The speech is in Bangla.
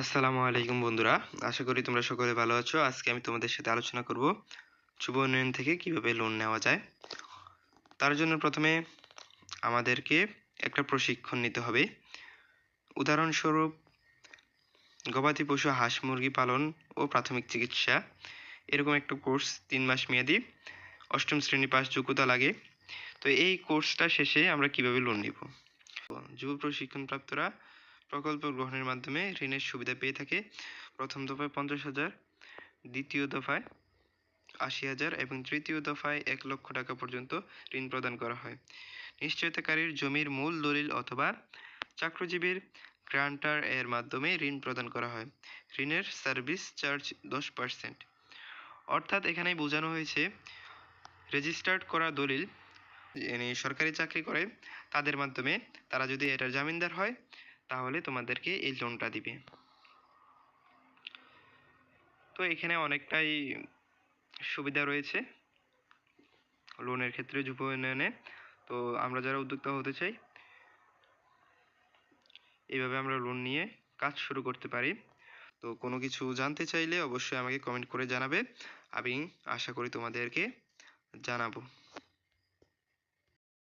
আসসালামু আলাইকুম বন্ধুরা, আশা করি তোমরা সকলে ভালো আছো। আজকে আমি তোমাদের সাথে আলোচনা করব যুব উন্নয়ন থেকে কীভাবে লোন নেওয়া যায়। তার জন্য প্রথমে আমাদেরকে একটা প্রশিক্ষণ নিতে হবে। উদাহরণস্বরূপ, গবাদি পশু হাঁস মুরগি পালন ও প্রাথমিক চিকিৎসা। এরকম একটা কোর্স তিন মাস মেয়াদি, অষ্টম শ্রেণি পাস যোগ্যতা লাগে। তো এই কোর্সটা শেষে আমরা কীভাবে লোন নিব? যুব প্রশিক্ষণপ্রাপ্তরা প্রকল্প গ্রহণের মাধ্যমে ঋণের সুবিধা পেয়ে থাকে। প্রথম দফায় পঞ্চাশ হাজার, দ্বিতীয় দফায় আশি হাজার এবং তৃতীয় দফায় এক লক্ষ টাকা পর্যন্ত ঋণ প্রদান করা হয়। নিশ্চয়তাকারীর জমির মূল দলিল অথবা চাকরিজীবীর গ্রান্টার এর মাধ্যমে ঋণ প্রদান করা হয়। ঋণের সার্ভিস চার্জ দশ পার্সেন্ট। অর্থাৎ এখানে বোঝানো হয়েছে, রেজিস্টার্ড করা দলিল সরকারি চাকরি করে, তাদের মাধ্যমে তারা যদি এটার জামিনদার হয় তাহলে তোমাদেরকে এই লোনটা দিবে। তো এখানে অনেকটাই সুবিধা রয়েছে লোনের ক্ষেত্রে যুব উন্নয়নে। তো আমরা যারা উদ্যোক্তা হতে চাই, এইভাবে আমরা লোন নিয়ে কাজ শুরু করতে পারি। তো কোনো কিছু জানতে চাইলে অবশ্যই আমাকে কমেন্ট করে জানাবে। আমি আশা করি তোমাদেরকে জানাব।